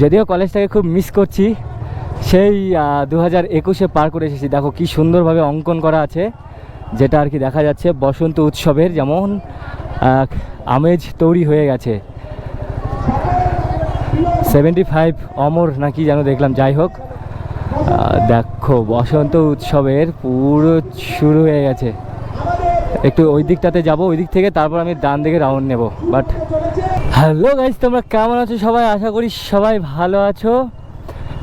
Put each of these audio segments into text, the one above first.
যদিও কলেজটাকে খুব মিস করছি, সেই দু হাজার একুশে পার করে এসেছি। দেখো কি সুন্দরভাবে অঙ্কন করা আছে, যেটা আর কি দেখা যাচ্ছে বসন্ত উৎসবের যেমন আমেজ তৈরি হয়ে গেছে। সেভেন্টি ফাইভ অমর নাকি যেন দেখলাম, যাই হোক দেখো বসন্ত উৎসবের পুরো শুরু হয়ে গেছে। একটু ওই দিকটাতে যাব, ওই দিক থেকে তারপর আমি ডান দিকে রাউন্ড নেব বাট হ্যালো গাইজ তোমরা কেমন আছো? সবাই আশা করি সবাই ভালো আছো।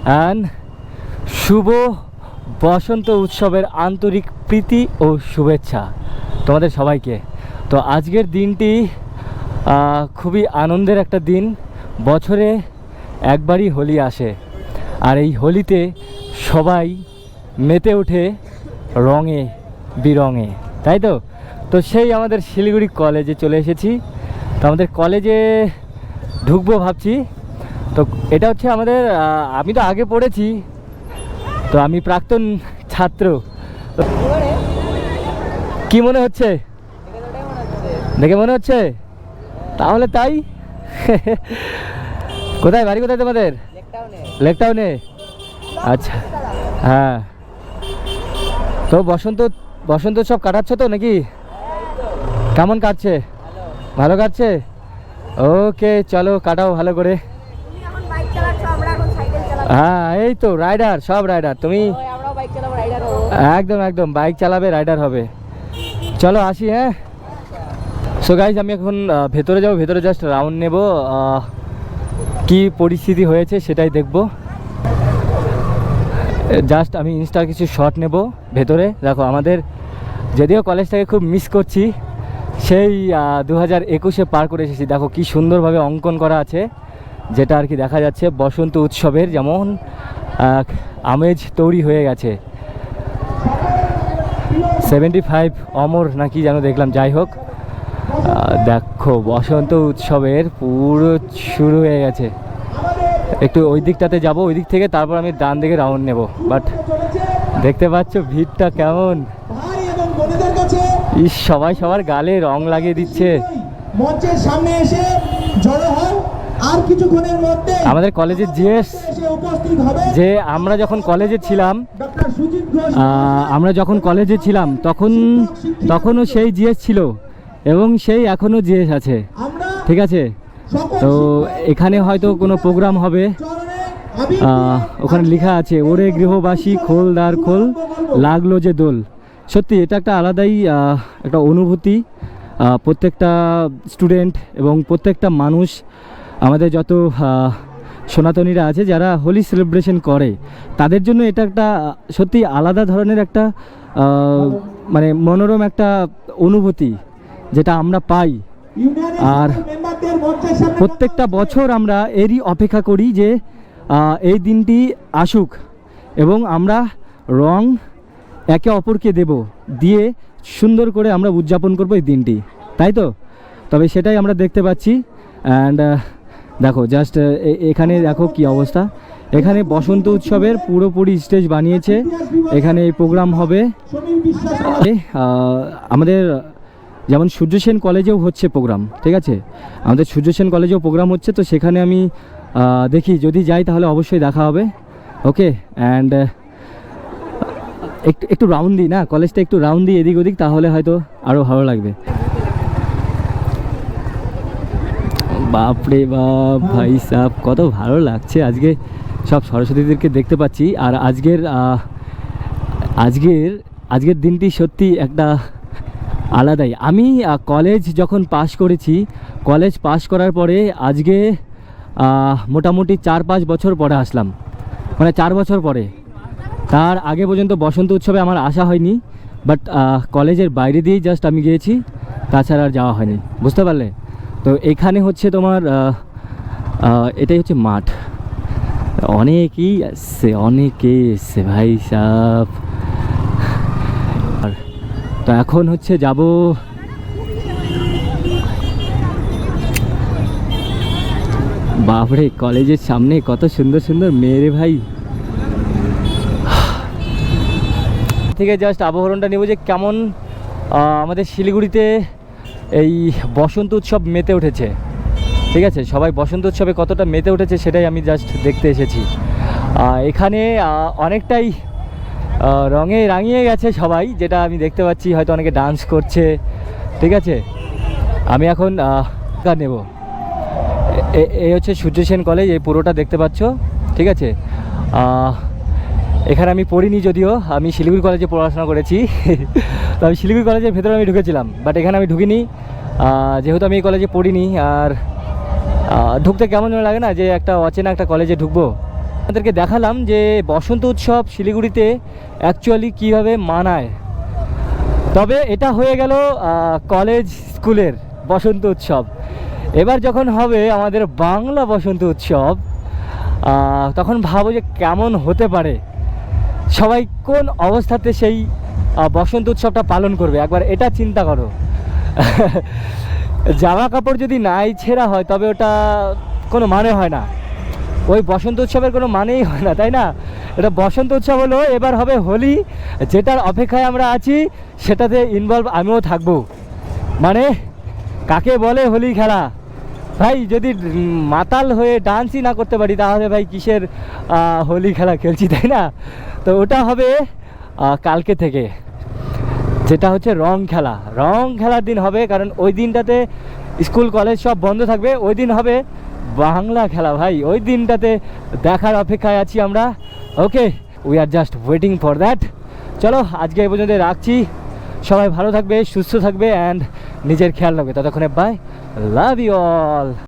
অ্যান্ড শুভ বসন্ত উৎসবের আন্তরিক প্রীতি ও শুভেচ্ছা তোমাদের সবাইকে। তো আজকের দিনটি খুবই আনন্দের একটা দিন। বছরে একবারই হোলি আসে। আর এই হোলিতে সবাই মেতে ওঠে রঙে, বিরঙে। তাই তো? তো সেই আমাদের শিলিগুড়ি কলেজে চলে এসেছি। আমাদের কলেজে ঢুকবো ভাবছি। তো এটা হচ্ছে আমাদের আমি তো আগে পড়েছি, তো আমি প্রাক্তন ছাত্র। কি মনে হচ্ছে? দেখে মনে হচ্ছে? তাহলে তাই? কোথায়, বাড়ি কোথায় তোমাদের? লেকটাউনে আচ্ছা হ্যাঁ। তো বসন্ত বসন্ত সব কাটাচ্ছ তো নাকি? কেমন কাটছে? ভালো কাটছে? ওকে চলো কাটাও ভালো করে। হ্যাঁ এই তো রাইডার সব রাইডার তুমি একদম একদম বাইক চালাবে রাইডার হবে। চলো আসি হ্যাঁ? সো গাইজ আমি এখন ভেতরে যাব ভেতরে জাস্ট রাউন্ড নেব কি পরিস্থিতি হয়েছে সেটাই দেখব। জাস্ট আমি ইনস্টার কিছু শট নেব ভেতরে। দেখো আমাদের যদিও কলেজটাকে খুব মিস করছি সেই দু হাজার একুশে পার করে এসেছি। দেখো কি সুন্দরভাবে অঙ্কন করা আছে, যেটা আর কি দেখা যাচ্ছে বসন্ত উৎসবের যেমন আমেজ তৈরি হয়ে গেছে। সেভেন্টি ফাইভ অমর নাকি যেন দেখলাম, যাই হোক। দেখো, বসন্ত উৎসবের পুরো শুরু হয়ে গেছে। একটু ওই দিকটাতে যাব, ওই দিক থেকে তারপর আমি ডান দিকে রাউন্ড নেব। বাট দেখতে পাচ্ছ, ভিড়টা কেমন? কাছে ইস সবাই সবার গালে রং লাগিয়ে দিচ্ছে। মঞ্চের সামনে এসে জড়ো হন। আর কিছুক্ষণের মধ্যে আমাদের কলেজে জিএস যে আমরা যখন কলেজে ছিলাম আমরা যখন কলেজে ছিলাম তখন তখনও সেই জিএস ছিল এবং সেই এখনও জিএস আছে। ঠিক আছে? তো এখানে হয়তো কোনো প্রোগ্রাম হবে। ওখানে লেখা আছে ওরে গৃহবাসী খোল দ্বার খোল লাগল যে দোল। সত্যি, এটা একটা আলাদাই একটা অনুভূতি। প্রত্যেকটা স্টুডেন্ট এবং প্রত্যেকটা মানুষ, আমাদের যত সনাতনীরা আছে, যারা হোলি সেলিব্রেশন করে, তাদের জন্য এটা একটা সত্যি আলাদা ধরনের একটা মানে মনোরম একটা অনুভূতি, যেটা আমরা পাই। আর প্রত্যেকটা বছর আমরা এরই অপেক্ষা করি যে এই দিনটি আসুক এবং আমরা রং একে অপরকে দেব দিয়ে সুন্দর করে আমরা উদযাপন করব এই দিনটি, তাই তো? তবে সেটাই আমরা দেখতে পাচ্ছি অ্যান্ড দেখো জাস্ট এখানে দেখো কি অবস্থা। এখানে বসন্ত উৎসবের পুরোপুরি স্টেজ বানিয়েছে। এখানে এই প্রোগ্রাম হবে। আমাদের যেমন সূর্য সেন কলেজেও হচ্ছে প্রোগ্রাম, ঠিক আছে? আমাদের সূর্য সেন কলেজেও প্রোগ্রাম হচ্ছে, তো সেখানে আমি দেখি, যদি যাই তাহলে অবশ্যই দেখা হবে। ওকে অ্যান্ড একটু একটু রাউন্ড দিই না? কলেজটা একটু রাউন্ড দিই এদিক ওদিক, তাহলে হয়তো আরও ভালো লাগবে। বাপরে বাপ, ভাই সাহ কত ভালো লাগছে। আজকে সব সরস্বতীদেরকে দেখতে পাচ্ছি। আর আজকের আজকের আজকের দিনটি সত্যি একটা আলাদাই। আমি কলেজ যখন পাশ করেছি, কলেজ পাশ করার পরে আজকে মোটামুটি চার পাঁচ বছর পরে আসলাম। মানে চার বছর পরে। তার আগে পর্যন্ত বসন্ত উৎসবে আমার আসা হয়নি বাট কলেজের বাইরে দিয়েই জাস্ট আমি গিয়েছি, তাছাড়া আর যাওয়া হয়নি, বুঝতে পারলে? তো এখানে হচ্ছে তোমার এটাই হচ্ছে মাঠ। অনেকেই আসছে অনেকেই এসছে ভাই সাহ আর তো এখন হচ্ছে যাব, বাপরে, কলেজের সামনে কত সুন্দর সুন্দর মেয়েরে ভাই। থেকে জাস্ট আবহরণটা নেব যে কেমন আমাদের শিলিগুড়িতে এই বসন্ত উৎসব মেতে উঠেছে। ঠিক আছে? সবাই বসন্ত উৎসবে কতটা মেতে উঠেছে সেটাই আমি জাস্ট দেখতে এসেছি। এখানে অনেকটাই রঙে রাঙিয়ে গেছে সবাই, যেটা আমি দেখতে পাচ্ছি, হয়তো অনেকে ডান্স করছে। ঠিক আছে? আমি এখন নেব। এই হচ্ছে সূর্য সেন কলেজ এই পুরোটা দেখতে পাচ্ছ। ঠিক আছে? এখানে আমি পড়িনি যদিও, আমি শিলিগুড়ি কলেজে পড়াশোনা করেছি। তো আমি শিলিগুড়ি কলেজের ভেতরে আমি ঢুকেছিলাম বাট এখানে আমি ঢুকিনি। যেহেতু আমি এই কলেজে পড়িনি, আর ঢুকতে কেমন লাগে না যে একটা অচেনা একটা কলেজে ঢুকবো। আপনাদেরকে দেখালাম যে বসন্ত উৎসব শিলিগুড়িতে অ্যাকচুয়ালি কীভাবে মানায়। তবে এটা হয়ে গেল কলেজ স্কুলের বসন্ত উৎসব। এবার যখন হবে আমাদের বাংলা বসন্ত উৎসব তখন ভাবো যে কেমন হতে পারে। সবাই কোন অবস্থাতে সেই বসন্ত উৎসবটা পালন করবে? একবার এটা চিন্তা করো। জামা কাপড় যদি নাই ছেঁড়া হয়, তবে ওটা কোনো মানে হয় না। ওই বসন্ত উৎসবের কোনো মানেই হয় না, তাই না? এটা বসন্ত উৎসব হলো, এবার হবে হোলি। যেটার অপেক্ষায় আমরা আছি, সেটাতে ইনভলভ আমিও থাকব। মানে কাকে বলে হোলি খেলা? ভাই, যদি মাতাল হয়ে ডান্সই না করতে পারি, তাহলে ভাই কিসের হোলি খেলা খেলছি, তাই না? তো ওটা হবে কালকে থেকে। যেটা হচ্ছে রং খেলা। রং খেলার দিন হবে, কারণ ওই দিনটাতে স্কুল, কলেজ সব বন্ধ থাকবে। ওই দিন হবে বাংলা খেলা, ভাই। ওই দিনটাতে দেখার অপেক্ষায় আছি আমরা। Okay we are just waiting for that চলো, আজকে এই পর্যন্ত রাখছি। সবাই ভালো থাকবে, সুস্থ থাকবে অ্যান্ড নিজের খেয়াল রাখবে। ততক্ষণে বাই love you all.